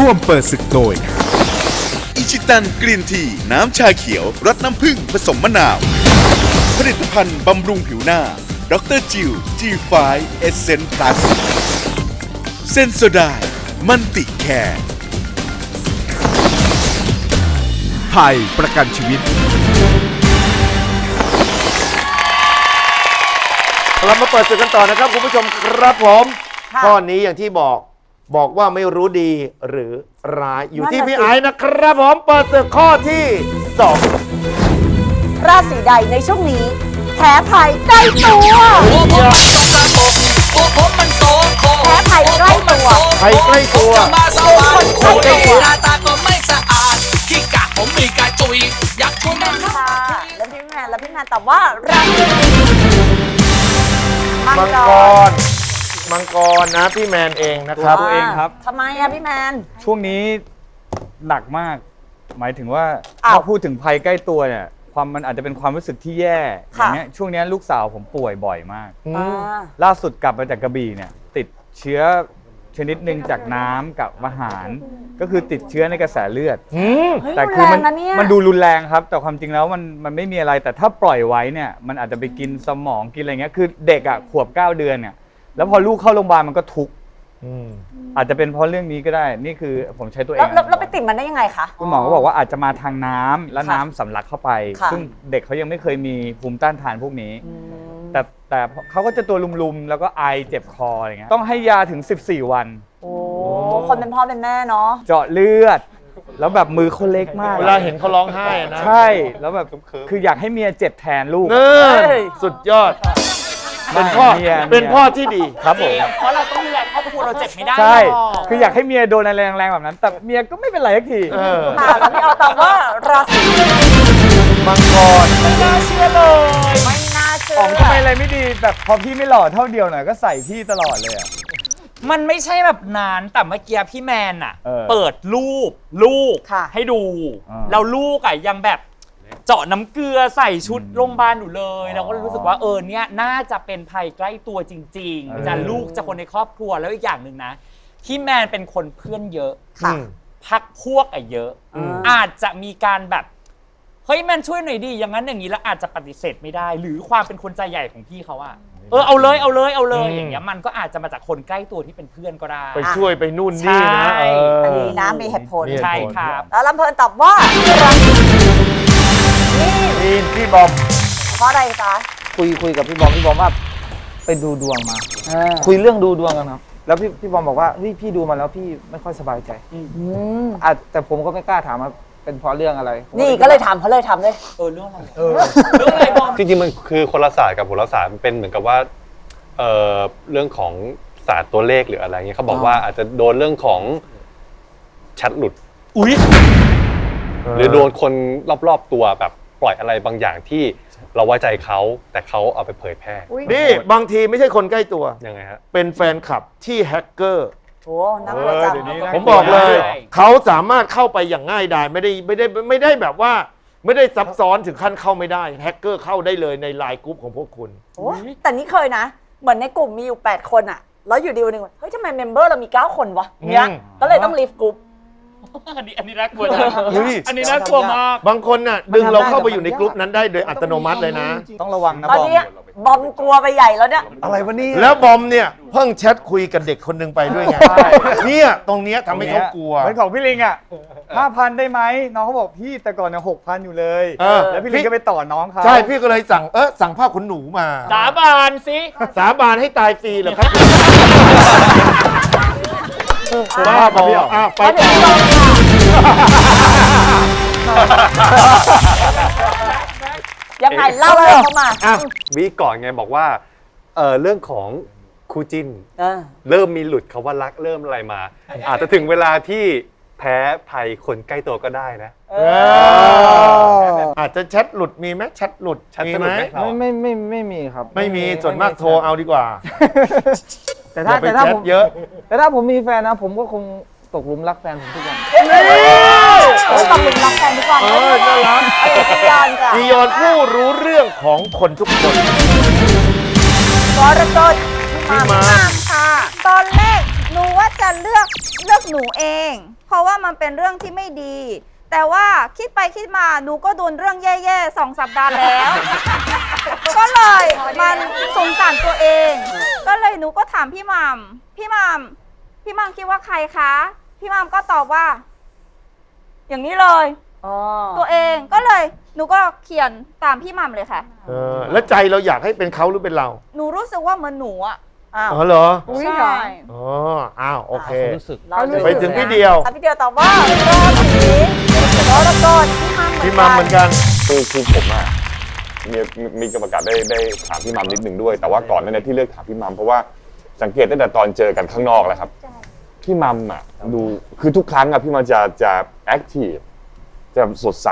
ร่วมเปิดศึกโดย อิชิตันกรีนที น้ำชาเขียวรสน้ำผึ้งผสมมะนาว ผลิตภัณฑ์บำรุงผิวหน้าดรจิว G5 Essence Plus เซนโซไดมันติแคร์ไทยประกันชีวิต เรามาเปิดศึกกันต่อนะครับ คุณผู้ชมครับผมข้อนี้อย่างที่บอก บอกว่าไม่รู้ดีหรือร้ายอยู่ที่นั่นน่ะพี่สิไอ้นะครับผมเปิดศึกข้อที่สองราศีใดในช่วงนี้แพ้ภัยใกล้ตัวโอ้ผมมันสกปรกโอ้ผมมันโสโครกแพ้ภัยใกล้ตัวภัยใกล้ตัวผมจะมาสวรรค์ใกล้ตัวหน้าตาก็ไม่สะอาดขี้กะผมมีกระจุยอยากชวนมันค่ะแล้วพี่แมนแล้วพี่แมนตอบว่าราศีมังมังกกรร มังกรนะพี่แมนเองนะครับ ตัวเองครับ ทำไมอะพี่แมน ช่วงนี้หนักมาก หมายถึงว่าอ้าวถ้าพูดถึงภัยใกล้ตัวเนี่ยความมันอาจจะเป็นความรู้สึกที่แย่อค่ะ ย่างเงี้ยช่วงเนี้ยลูกสาวผมป่วยบ่อยมากอ่า ล่าสุดกลับมาจากกระบี่เนี่ย ติดเชื้อชนิดหนึ่งจากน้ำกับอาหาร ก็คือติดเชื้อในกระแสเลือด อืม เฮ้ยแต่รุนคือแรมังนะเนี่ย มันดูรุนแรงครับ แต่ความจริงแล้วมันมันไม่มีอะไรแต่ถ้าปล่อยไว้เนี่ยมันอาจจะไปกินสมองกินอะไรเงี้ยคือเด็กอะขวบ 9 เดือนเนี่ย แล้วพอลูกเข้าโรงพยาบาลมันก็ทุกข์อืม อาจจะเป็นเพราะเรื่องนี้ก็ได้ นี่คือผมใช้ตัวเอแล้วงแล้วแล้วนะไปติดมันได้ยังไงคะ คุณหมอก็บอกว่าอาจจะมาทางน้ำแล้วค่ะน้ำสำลักเข้าไป ค่ะ ซึ่งเด็กเขายังไม่เคยมีภูมิต้านทานพวกนี้ อืมแต่แต่เขาก็จะตัวลุมๆ แล้วก็ไอเจ็บคออะไรเงี้ยต้องให้ยาถึง 14 วัน โอ้คนเป็นพ่อเป็นแม่เนาะ เจาะเลือด แล้วแบบมือเขาเล็กมากเวลาเห็นเขาร้องไห้อะนะใช่แล้วแบบคืออยากให้เมียเจ็บแทนลูก เนิ่นเฮ้ย สุดยอด เป็นพ่อมียเป็นพ่อที่ดี ครับผม เพราะเราต้องดูแลครอบครัวเราเจ็บไม่ได้ใช่ หรอกคืออยากให้เมียโดนอะไรแรงๆแบบนั้น แต่เมียก็ไม่เป็นไรสักที เออ ค่ะแล้วพี่เอาตอบว่าราศีมังกรไม่น่าเชื่อเลย ไม่น่าเชื่ออ๋องทำไมอะไรไม่ดีแบบพอพี่ไม่หล่อเท่าเดียวหน่อยก็ใส่พี่ตลอดเลยอะ มันไม่ใช่แบบนานแต่เมื่อกี้พี่แมนอะเออเปิดรูปลูกค่ะ ให้ดู อ่า แล้วลูกอะยังแบบ เจาะน้ำเกลือใส่ชุดโรงพยาบาลอยู่เลยเราก็รู้สึกว่าเออเนี่ยน่าจะเป็นภัยใกล้ตัวจริงๆจะลูกจะคนในครอบครัวแล้วอีกอย่างหนึ่งนะพี่แมนเป็นคนเพื่อนเยอะ ค่ะ พักพวกอะเยอะ อืม อาจจะมีการแบบ เฮ้ยแมนช่วยหน่อยดีอย่างนั้นอย่างนี้แล้วอาจจะปฏิเสธไม่ได้ หรือความเป็นคนใจใหญ่ของพี่เขาอะเออเอาเลยเอาเลยเอาเลยอืม อย่างเงี้ยมันก็อาจจะมาจากคนใกล้ตัวที่เป็นเพื่อนก็ได้ ไปช่วยไปนู่นนี่นะใช่ เอออันนี้นะมีเหตุผล มีเหตุผล ใช่ครับ แล้วลำเพลินตอบว่า ราศี นี่มีนพี่บอมเพราะอะไรคะคุยคุยกับพี่บอมพี่บอมว่าไปดูดวงมา คุยเรื่องดูดวงกันครับแล้วพี่พี่บอมบอกว่าเฮ้ยพี่ดูมาแล้วพี่ไม่ค่อยสบายใจอืมอาจแต่ผมก็ไม่กล้าถามว่าเป็นเพราะเรื่องอะไรผมนี่ก็เลยถามเขาเลยถามเลย เออเรื่องอะไรเออเรื่องอะไรบอมจริงๆมันคือคนละศาสตร์กับโหราศาสตร์มันเป็นเหมือนกับว่าเอ่อเรื่องของศาสตร์ตัวเลขหรืออะไรเงี้ยเขาบอกว่าอาจจะโดนเรื่องของแชัดหลุด อุ้ยหรือโดนคนรอบๆตัวแบบ ปล่อยอะไรบางอย่างที่เราไว้ใจเขาแต่เขาเอาไปเผยแพร่นี่บางทีไม่ใช่คนใกล้ตัว ยังไงฮะ เป็นแฟนคลับที่แฮกเกอร์ โอ้น่ากลัวจังเดี๋ยวนี้นะ ผมบอกเลยเขาสามารถเข้าไปอย่างง่ายดายไม่ได้ไม่ได้ไม่ได้แบบว่า ไม่ได้ซับซ้อนถึงขั้นเข้าไม่ได้แฮกเกอร์เข้าได้เลยในไลน์กรุ๊ปของพวกคุณ โอ้แต่นี่เคยนะ เหมือนในกลุ่มมีอยู่ 8 คนอะแล้วอยู่ดีวันหนึ่งเฮ้ยทำไมเมมเบอร์เรามี 9 คนวะเนี้ยอืม ก็เลยต้องลีฟกลุ่ม อันนี้อันนี้น่ากลัวจังอันนี้น่ากลัวมาก บางคนน่ะดึงเราเข้าไปอยู่ในกรุ๊ปนั้นได้โดยอัตโนมัติเลยนะ ต้องระวังนะตอนบอมนี้บอมกลัวไปใหญ่แล้วเนี่ย อะไรวะเนี่ย แล้วบอมเนี่ยเพิ่งแชทคุยกับเด็กคนหนึ่งไปด้วยไงเนี่ยตรงเนี้ยทำให้เขากลัว เหมือนของพี่ลิงอะห้าพันได้ไหมน้องเขาบอกพี่แต่ก่อนเนี่ยหกพันอยู่เลย เออ แล้วพี่ลิงก็ไปต่อน้องเขาใช่พี่ก็เลยสั่งเออสั่งผ้าขนหนูมา สาบานสิ สาบานให้ตายฟรีเหรอครับ บ้าบออะไปต่อค่ะยังไงเล่าเลยเข้ามาอะวีก่อนไงบอกว่าเออเรื่องของคู่จิ้น เออเริ่มมีหลุดคาว่ารักเริ่มอะไรมา อาจจะถึงเวลาที่แพ้ภัยคนใกล้ตัวก็ได้นะ เอออาจจะแชทหลุดมีไหมแชทหลุดแชทมีจะหไหลุมดไหม ไม่ไม่ไม่ไม่มีครับ ไม่มีส่วนมากโทรเอาดีกว่า แต่อถ้าย่าไปแต่แชถ้าทผมเยอะ แต่ถ้าผมมีแฟนนะ ผมก็คงตกหลุมรักแฟนผมทุกวันเออตำลึงรักแฟนทุกวันเออน่ารัก เออพี่ยอนจ้ะจียอนผู้รู้เรื่องของคนทุกคนกรกฎพี่มาค่ะ ตอนแรกหนูว่าจะเลือกเลือกหนูเอง เพราะมันเป็นเรื่องที่ไม่ดี แต่ว่าคิดไปคิดมาหนูก็โดนเรื่องแย่ๆสองสัปดาห์แล้ว ก็เลยมันสงสารตัวเอง ก็เลยหนูก็ถามพี่หมัมพี่หมัมพี่หมัมคิดว่าใครคะ พี่หมัมก็ตอบว่า อย่างนี้เลย อ๋อตัวเองก็เลย หนูก็เขียนตามพี่หมัมเลยค่ะ เออแล้วใจเราอยากให้เป็นเขาหรือเป็นเราหนูรู้สึกว่าเหมือนหนูอะอ้าวอ๋อเหรอใช่อ๋ออ้าวโอเค รู้สึก เรารู้สึก ไปถึงพี่เดียวอะพี่เดียวตอบว่าราศีกรกฎพี่มัมเหมือนพี่กัมัมเหมือนกัน คือคือผมอะ มีมีมีกรรมการได้ได้ถามพี่มัมนิดหนึ่งด้วย แต่ว่าก่อนหนานี้ที่เลือกถามพี่มัมเพราะว่าสังเกตตั้งแต่ตอนเจอกันข้างนอกแล้วครับ พี่มัมอะดูคือทุกครั้งอะพี่มัมจะจะแอคทีฟจะสดใส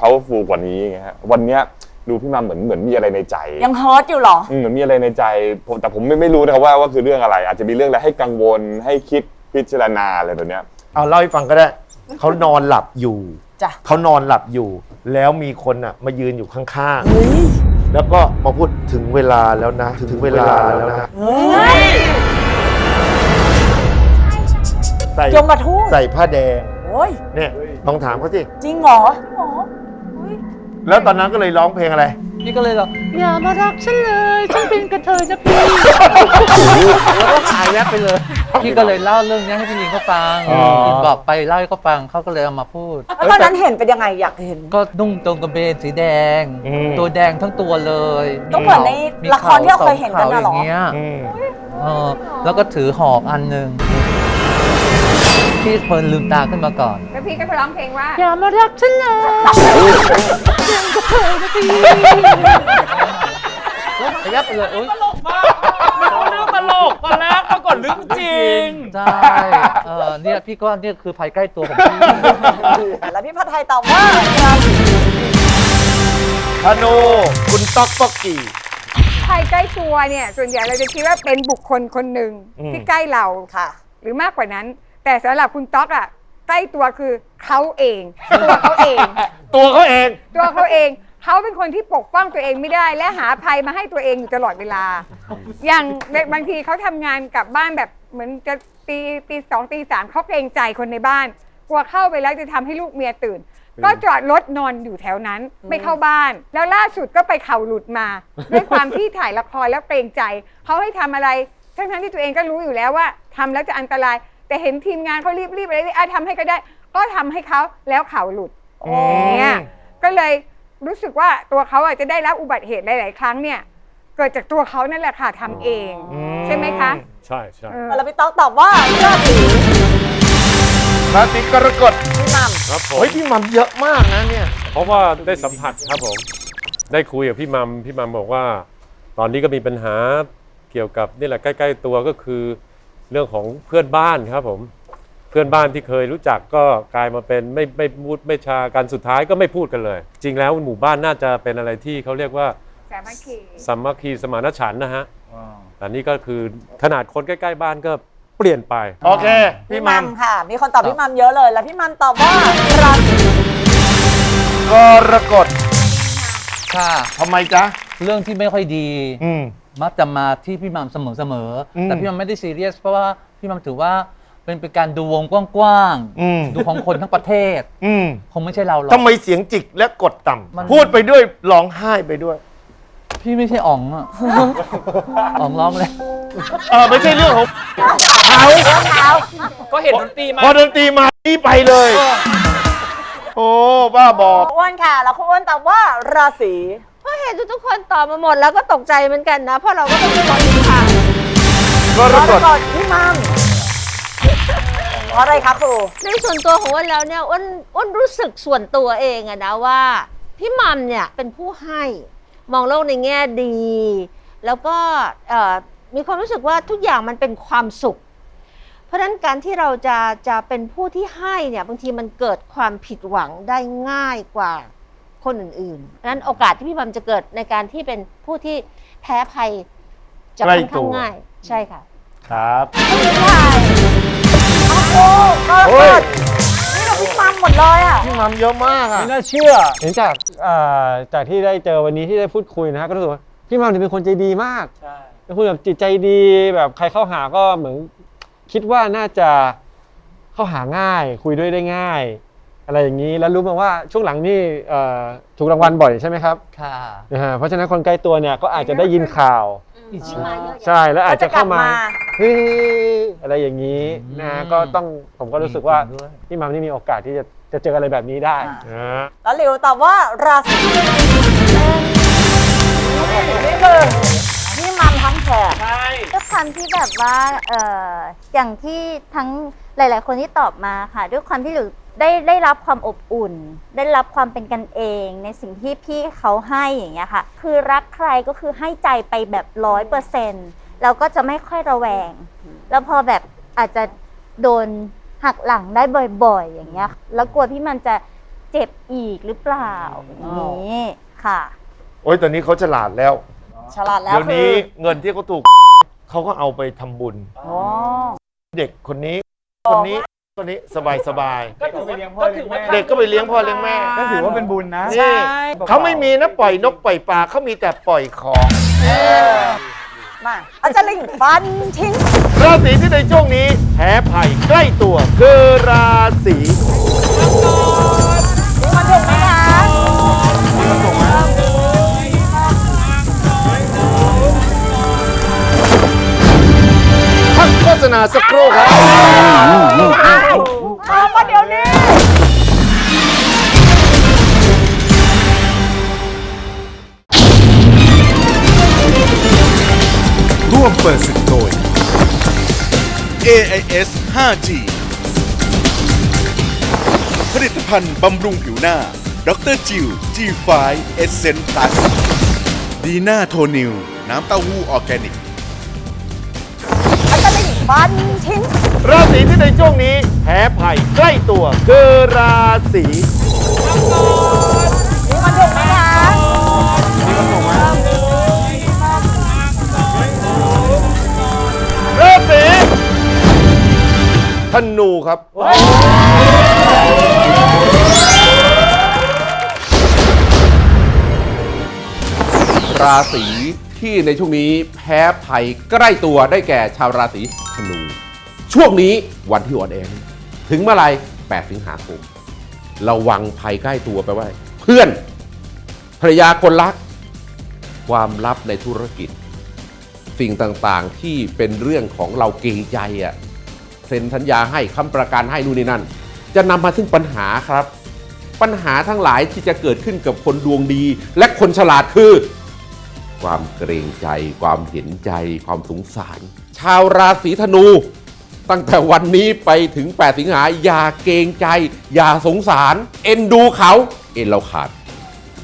powerful กว่านี้ไงฮะวันเนี้ยดูพี่มัมเหมือนเหมือนมีอะไรในใจ ยังฮอตอยู่เหรอ อืมเหมือนมีอะไรในใจผมแต่ผมไม่ไม่รู้นะครับว่าว่าคือเรื่องอะไร อาจจะมีเรื่องอะไรให้กังวลให้คิดพิจารณาอะไรแบบเนี้ย เอาเล่าให้ฟังก็ได้ เขานอนหลับอยู่ จ้ะ เขานอนหลับอยู่ แล้วมีคนอะ มายืนอยู่ข้างๆแล้วก็มาพูดถึงเวลาแล้วนะ ถึงเวลาแล้วนะเฮ้ยใส่ยมมาทูตใส่ผ้าแดงโอ้ยเนี่ยลองถามเขาสิจริงเหรอ แล้วตอนนั้นก็เลยร้องเพลงอะไร พี่ก็เลยบอกอย่ามารักฉันเลยฉันเป็นกระเทยนะพี่แล้วก็หายแวบไปเลยพี่ก็เลยเล่าเรื่องนี้ให้พี่ลิงเขาฟังอ๋อบอกไปเล่าให้เขาฟังเขาก็เลยเอามาพูด แล้วตอนนั้นเห็นเป็นยังไงอยากเห็น ก็นุ่งตรงกระเบนสีแดง อืม ตัวแดงทั้งตัวเลยก็เหมือนในมีละครที่เราเคยเห็นกันน่ะเหรอขาย่างเงี้ยอืมเออแล้วก็ถือหอกอันหนึ่งพี่เพลินลืมตาขึ้นมาก่อน แล้วพี่ก็ไปร้องเพลงว่า อย่ามารักฉันเลยยังกระเทยนะพี่แล้วหายแวบไปเลยโอ๊ยตลกมากนึกว่าเรื่องตลกตอนแรกปรากฏเรื่องจริงใช่เออเนี่ยพี่ก็เนี่ยคือภัยใกล้ตัวของพี่แล้วพี่พัทไทยตอบว่าราศีธนูคุณต๊อกป๊อกกี้ภัยใกล้ตัวเนี่ย ส่วนใหญ่เราจะคิดว่าเป็นบุคคลคนหนึ่งอืมที่ใกล้เราค่ะ หรือมากกว่านั้น แต่สำหรับคุณต๊อกอะใก ล้ตัวคือเขาเอง ตัวเขาเอง ตัวเขาเอง ตัวเขาเอง เขาเป็นคนที่ปกป้องตัวเองไม่ได้ และหาภัยมาให้ตัวเองอยู่ตลอดเวลา อย่างบางทีเขาทำงานกลับบ้านแบบเหมือนจะตีตีสองตีสามเขาเกรงใจคนในบ้าน กลัวเข้าไปแล้วจะทำให้ลูกเมียตื่น ก็จอดรถนอนอยู่แถวนั้นไม่เข้าบ้าน แล้วล่าสุดก็ไปเข่าหลุดมา ด้วยความที่ถ่ายละครแล้วเกรงใจเขาให้ทำอะไรทั้งๆที่ตัวเองก็รู้อยู่แล้วว่าทำแล้วจะอันตราย แต่เห็นทีมงานเขารีบๆอะไรอะทำให้ก็ได้ ก็ทำให้เขาแล้วเข่าหลุดอืม เนี่ยก็เลยรู้สึกว่าตัวเขาอาจจะได้รับอุบัติเหตุหลาย ๆ ครั้งเนี่ย เกิดจากตัวเขานั่นแหละค่ะทำเองใช่ไหมคะ ใช่ใช่เออแล้วพี่ต๊อกตอบว่าราศีราศีกรกฎพี่มัมครับผมเฮ้ยพี่มัมเยอะมากนะเนี่ยเพราะว่าได้สัมผัสครับผม ได้คุยกับพี่มัมพี่มัมบอกว่า ตอนนี้ก็มีปัญหาเกี่ยวกับนี่แหละใกล้ ๆ ตัวก็คือ เรื่องของเพื่อนบ้านครับผมเพื่อนบ้านที่เคยรู้จักก็กลายมาเป็นไม่ไม่พูดไม่ชากันสุดท้ายก็ไม่พูดกันเลย จริงแล้วหมู่บ้านน่าจะเป็นอะไรที่เขาเรียกว่าสามัคคีสามัคคีสมานฉันท์นะฮะแต่นี่ก็คือขนาดคนใกล้ ๆ บ้านก็เปลี่ยนไป โอเค พี่พี่มัมัมมค่ะ มีคนตอบพี่มัมเยอะเลย แล้วพี่มัมตอบว่าราศีกรกฎค่ะทำไมจ๊ะ เรื่องที่ไม่ค่อยดี อืม มักจะมาที่พี่มัมเสมอเสมอๆอืมแต่พี่มัมไม่ได้ซีเรียส เพราะว่าพี่มัมถือว่าเป็นเป็นการดูวงกว้างอืมๆดูของคนทั้งประเทศ อืมคงไม่ใช่เราหรอก ทำไมเสียงจิกและกดต่มันำพูดไปด้วยร้องไห้ไปด้วย พี่ไม่ใช่อ๋องอะอ๋องร้องเลย เออไม่ใช่เรื่องของ เขาเท้าก็เห็นดนตรีมา พอดนตรีมานี่ไปเลย โอ้ บ้าบอกอ้วนค่ะ แล้วคุณอ้วนตอบว่าราศี เพราะเห็นทุกๆคนตอบมาหมดแล้วก็ตกใจเหมือนกันนะ เพราะเราก็ต้องเป็นคนหนึ่งค่ะกรกกรฎกฎพี่มัมเพราะอะไรคะครูในส่วนตัวของอ้วนแล้วเนี่ยอ้วนอ้วนรู้สึกส่วนตัวเองอะนะว่า พี่มัมเนี่ยเป็นผู้ให้มองโลกในแง่ดี แล้วก็เอ่อมีความรู้สึกว่าทุกอย่างมันเป็นความสุข เพราะฉะนั้นการที่เราจะจะเป็นผู้ที่ให้เนี่ยบางทีมันเกิดความผิดหวังได้ง่ายกว่า คนอื่นๆเพราะฉะนั้นโอกาสที่พี่มัมจะเกิดในการที่เป็นผู้ที่แพ้ภัยจะค่อนข้างง่าย ใช่ค่ะครับโอ้กรเฮ้กยฎนี่เราพี่มัมหมดเลยอะพี่มัมเยอะมากอะไม่น่าเชื่อเห็นจากอ่าจากที่ได้เจอวันนี้ที่ได้พูดคุยนะฮะก็รู้สึกว่าพี่มัมเนี่ยเป็นคนใจดีมากใช่เป็นคนแบบจิตใจดีแบบใครเข้าหาก็เหมือนคิดว่าน่าจะเข้าหาง่าย คุยด้วยได้ง่าย อะไรอย่างนี้แล้วรู้มาว่าช่วงหลังนี่เอ่อถูกรางวัลบ่อยใช่ไหมครับค่ะนะฮะเพราะฉะนั้นคนใกล้ตัวเนี่ยก็อาจจะได้ยินข่าวใช่แล้วอาจจะเข้ามาเฮ้ยอะไรอย่างนี้นะก็ต้องผมก็รู้สึกว่าพี่มัมนี่มีโอกาสที่จะจะเจออะไรแบบนี้ได้นะแล้วหลิวตอบว่าราศีนี่คือพี่มัมทั้งแขกด้วยความที่แบบว่าเอ่ออย่างที่ทั้ง หลาย ๆ คนที่ตอบมาค่ะ ด้วยความที่หรือได้ได้รับความอบอุ่น ได้รับความเป็นกันเอง ในสิ่งที่พี่เขาให้อย่างเงี้ยค่ะ คือรักใครก็คือให้ใจไปแบบร้อยเปอร์เซ็นต์แล้วก็จะไม่ค่อยระแวง แล้วพอแบบอาจจะโดนหักหลังได้บ่อย ๆ อย่างเงี้ย แล้วกลัวพี่มันจะเจ็บอีกหรือเปล่าอย่างนี้ค่ะ โอ้ยตอนนี้เขาฉลาดแล้ว ฉลาดแล้วเดี๋ยวคืนี้อเงินที่เขาถูก เขาก็เอาไปทำบุญ อ๋อ เด็กคนนี้ คนนี้คนนี้สบายสบายก็ถือว่าก็ถือว่าเด็กก็ไปเลี้ยงพ่อเลี้ยงแม่ก็ถือว่าเป็นบุญนะนี่เขาไม่มีนะปล่อยนกปล่อยปลาเขามีแต่ปล่อยของมาอาจารย์ลิงฟันทิ้งราศีที่ในช่วงนี้แพ้ภัยใกล้ตัวคือราศี ษณาสักครู่ครับเอามาเดี๋ยวนี้ ร่วมเปิดศึกโดย AIS 5G ผลิตภัณฑ์บำรุงผิวหน้า ดรจิว G5 Essence Plus ดีน่าโทนิว น้ำเต้าหู้ออร์แกนิก อาจารย์ลิงฟันทิ้งราศีที่ในช่วงนี้แพ้ภัยใกล้ตัวคือราศีมันถูกไหมคะราศีธนูครับ ราศี ที่ในช่วงนี้แพ้ภัยใกล้ตัวได้แก่ชาวราศีธนู ช่วงนี้วันที่อ่อนแอถึงเมื่อไร8สิงหาคมระวังภัยใกล้ตัวไปไว้ เพื่อนภรรยาคนรัก ความลับในธุรกิจ สิ่งต่างๆที่เป็นเรื่องของเราเกรงใจอะเซ็นสัญญาให้คำประกันให้นู่นนี่นั่น จะนำมาซึ่งปัญหาครับ ปัญหาทั้งหลายที่จะเกิดขึ้นกับคนดวงดี และคนฉลาดคือ ความเกรงใจ ความเห็นใจ ความสงสาร ชาวราศีธนู ตั้งแต่วันนี้ไปถึง 8 สิงหาอย่าเกรงใจ อย่าสงสาร เอ็นดูเขา เอ็นเราขาด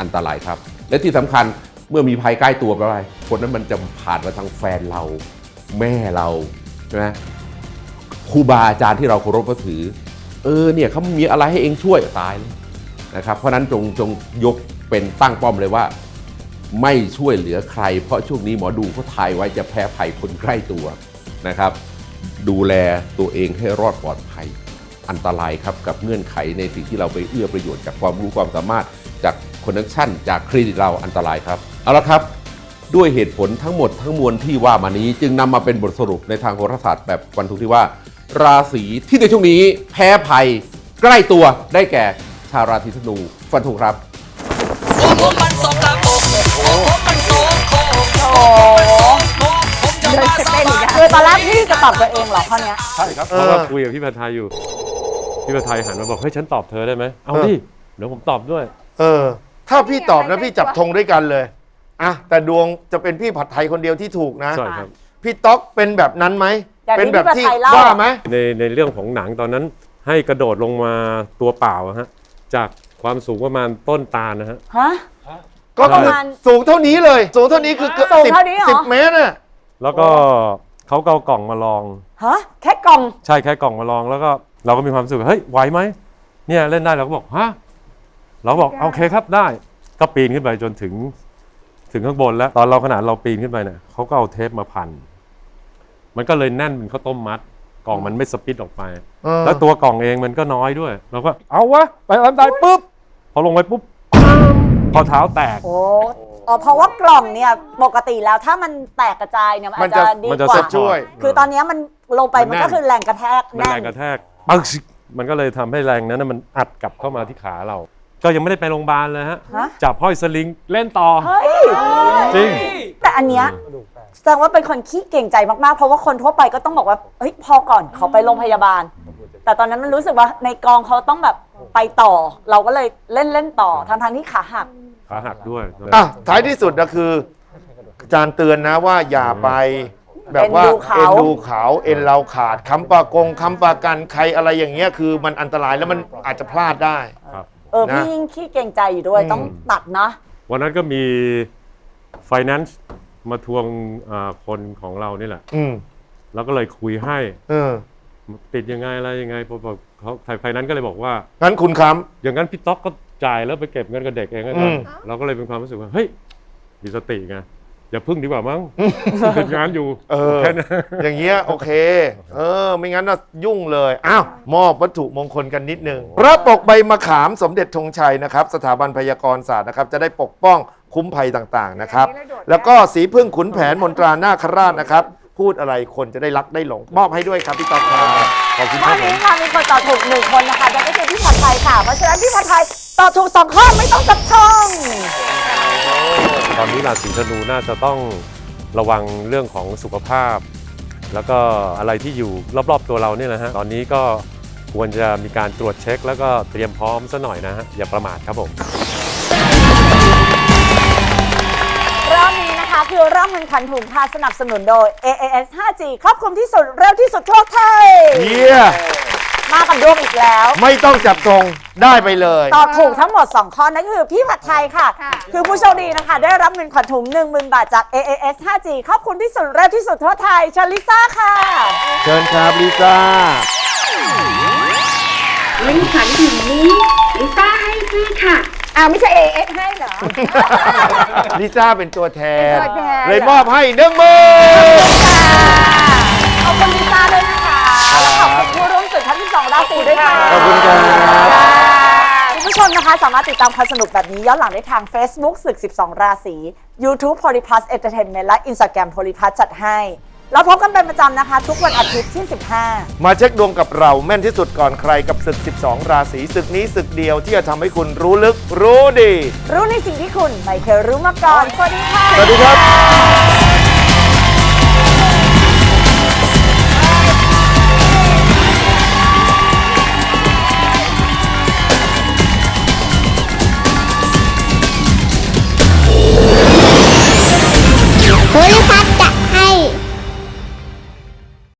อันตรายครับ และที่สำคัญเมื่อมีภัยใกล้ตัวไปไรคนนั้นมันจะผ่านมาทางแฟนเรา แม่เราใช่ไหมครูบาอาจารย์ที่เราเคารพนับถือ เออเนี่ยเขามีอะไรให้เองช่วยตายเลยนะครับ เพราะนั้นจงจงยกเป็นตั้งป้อมเลยว่า ไม่ช่วยเหลือใคร เพราะช่วงนี้หมอดูเขาทายไว้จะแพ้ภัยคนใกล้ตัวนะครับ ดูแลตัวเองให้รอดปลอดภัย อันตรายครับกับเงื่อนไขในสิ่งที่เราไปเอื้อประโยชน์จากความรู้ความสามารถจากคอนเนคชั่นจากเครดิตเราอันตรายครับ เอาละครับ ด้วยเหตุผลทั้งหมดทั้งมวลที่ว่ามานี้ จึงนำมาเป็นบทสรุปในทางโหราศาสตร์แบบฟันธงที่ว่า ราศีที่ในช่วงนี้ แพ้ภัย ใกล้ตัวได้แก่ชาวราศีธนูฟันธงครับมันสกปรก โอ้มันโสโครกโอ้ผมจะมาสบายคือตอนแรกพี่จะตอบตัวเองเหรอข้อเนี้ย ใช่ครับเพราะว่าคุยกับพี่ผัดไทยอยู่ พี่ผัดไทยหันมาบอกเฮ้ยฉันตอบเธอได้ไหมเอาดิเดี๋ยวผมตอบด้วย เออ ถ้าพี่ตอบนะพี่จับธงด้วยกันเลยอะแต่ดวงจะเป็นพี่ผัดไทยคนเดียวที่ถูกนะ ใช่ครับ พี่ต๊อกเป็นแบบนั้นไหม อย่างที่เป็นแบบที่พี่ผัดไทยเล่า ว่าไหม ในในเรื่องของหนังตอนนั้น ให้กระโดดลงมาตัวเปล่าอะฮะจากความสูงประมาณต้นตาลนะฮะฮะ ก็คือประมาณ สูงเท่านี้เลย สูงเท่านี้คือเกือบสูงสิบเท่านี้เหรอ สิบเมตรน่ะ แล้วก็เขาก็เอากล่องมาลอง ฮะแค่กล่อง ใช่แค่กล่องมาลองแล้วก็เราก็มีความรู้สึกว่าเฮ้ยไหวไหมเนี่ยเล่นได้เราก็บอกฮะเราบอกโอเคครับได้ ก็ปีนขึ้นไปจนถึง ถึงข้างบนแล้วตอนเราขนาดเราปีนขึ้นไปเนี่ยเขาก็เอาเทปมาพัน มันก็เลยแน่นเป็นข้าวต้มมัด กล่องมันไม่สปิดออกไป เออ แล้วตัวกล่องเองมันก็น้อยด้วยเราก็เอาวะไปทำได้ปุ๊บพอลงไปปุ๊บ พอเท้าแตก โอ้อ๋อเพราะว่ากล่องเนี่ยปกติแล้วถ้ามันแตกกระจายเนี่ยมันมัอาจนจะจะดีมันจะกว่า ซัพพอร์ตคือตอนเนี้ยมันลงไปมันมันแน่น ก็คือแรงกระแทกมันแน่แรนงกระแทกปึ๊กมันก็เลยทำให้แรงนั้นนะมันอัดกลับเข้ามาที่ขาเรา ก็ยังไม่ได้ไปโรงพยาบาลเลยฮะ ฮะจับห้อยสลิงเล่นต่อ เฮ้ยจริงแต่ อันเนี้ยแสดงว่าเป็นคนขี้เก่งใจมากๆ เพราะว่าคนทั่วไปก็ต้องบอกว่าเฮ้ยพอก่อนขอไปโรงพยาบาล แต่ตอนนั้นมันรู้สึกว่าในกองเขาต้องแบบไปต่อ เราก็เลยเล่นเล่นๆต่อทั้งทที่ขาหัก ขาหักด้วยอะท้ายที่สุดนะคืออาจารย์เตือนนะว่าอย่าไปแบบว่าเอ็นดูเขาเอ็นดูเขาเอ็นเราขาดค้ำประกงค้ำประกันใครอะไรอย่างเงี้ยคือมันอันตรายแล้วมันอาจจะพลาดได้เออนะพี่ยิ่งขี้เก่งใจอยู่ด้วยต้องตัดนะ วันนั้นก็มี finance มาทวงเอ่อคนของเรานี่แหละอืมแล้วก็เลยคุยให้เออติดยังไงอะไรยังไงพอบอกเขาไฟนั้นก็เลยบอกว่า งั้นคุณค้อย่างนั้นพี่ต๊อกก็จ่ายแล้วไปเก็บเงินกับเด็กเองก็อืได้มเราก็เลยเป็นความรู้สึกว่าเฮ้ยมีสติไง อย่าพึ่งดีกว่ามั้ง ติดงานอยู่เออ แค่นั้นอย่างเงี้ยโอเค เออ ไม่งั้นน่ะยุ่งเลย อ้าว มอบวัตถุมงคลกันนิดนึงพระปกใบมะขามสมเด็จธงชัยนะครับ สถาบันพยากรศาสตร์นะครับ จะได้ปกป้องคุ้มภัยต่างๆนะครับ แล้วก็สีพึ่งขุนแผนมนตรานาคราชนะครับ พูดอะไรคนจะได้รักได้หลง มอบให้ด้วยครับพี่ต๊อกครับขอบคุณคข้อรับผนี้ม ค่ะมีคนตอบถูกหนึ่งคนนะคะนั่นก็คือพี่ผัดไทยค่ะ เพราะฉะนั้นพี่ผัดไทยตอบถูกสองข้อไม่ต้องจับช่อง ตอนนี้ราศีธนูน่าจะต้องระวังเรื่องของสุขภาพ แล้วก็อะไรที่อยู่รอบๆตัวเราเนี่ยนะฮะตอนนี้ก็ควรจะมีการตรวจเช็ค แล้วก็เตรียมพร้อมซะหน่อยนะฮะอย่าประมาทครับผมรอบนี้นะคะคือรอบเงินขันถุงค่ะสนับสนุนโดย AAS 5G ครอบคลุมที่สุดเร็วที่สุดทั่วไทย เยี่ย มากับดวงอีกแล้ว ไม่ต้องจับทรงได้ไปเลย ตอบถูกทั้งหมด 2 ข้อนั่นก็คือพี่ผัดไทยค่ะ คือผู้โชคดีนะคะ ได้รับเงินขวัญถุง10,000 บาทจาก AAS 5G ครอบคลุมที่สุดเร็วที่สุดทั่วไทยชลิซ่าค่ะ เชิญครับลิซ่าเงินขวัญถุงนี้ลิซ่าให้พี่ค่ะ อ้าวไม่ใช่ AS ให้เหรอ ลิซ่าเป็นตัวแทน เป็นตัวแทน เลยมอบให้หนึ่งหมือขอบคุณลิซ่าด้วยนะคะและขอบคุณผู้ร่วมศึกทั้ ง12ราศีด้วยค่ะขอบคุณครับคุณผู้ชมนะคะ สามารถติดตามความสนุกแบบนี้ย้อนหลังได้ทาง Facebook ศึก 12 ราศี YouTube Polyplus Entertainment และ Instagram Polyplus จัดให้แล้วพบกันเป็นประจำนะคะ ทุกวันอาทิตย์ที่ 15มาเช็คดวงกับเราแม่นที่สุดก่อนใครกับศึก 12 ราศีศึกนี้ศึกเดียวที่จะทำให้คุณรู้ลึกรู้ดี รู้ในสิ่งที่คุณไม่เคยรู้มาก่อนสวัสดีค่ะ สวัสดีครับ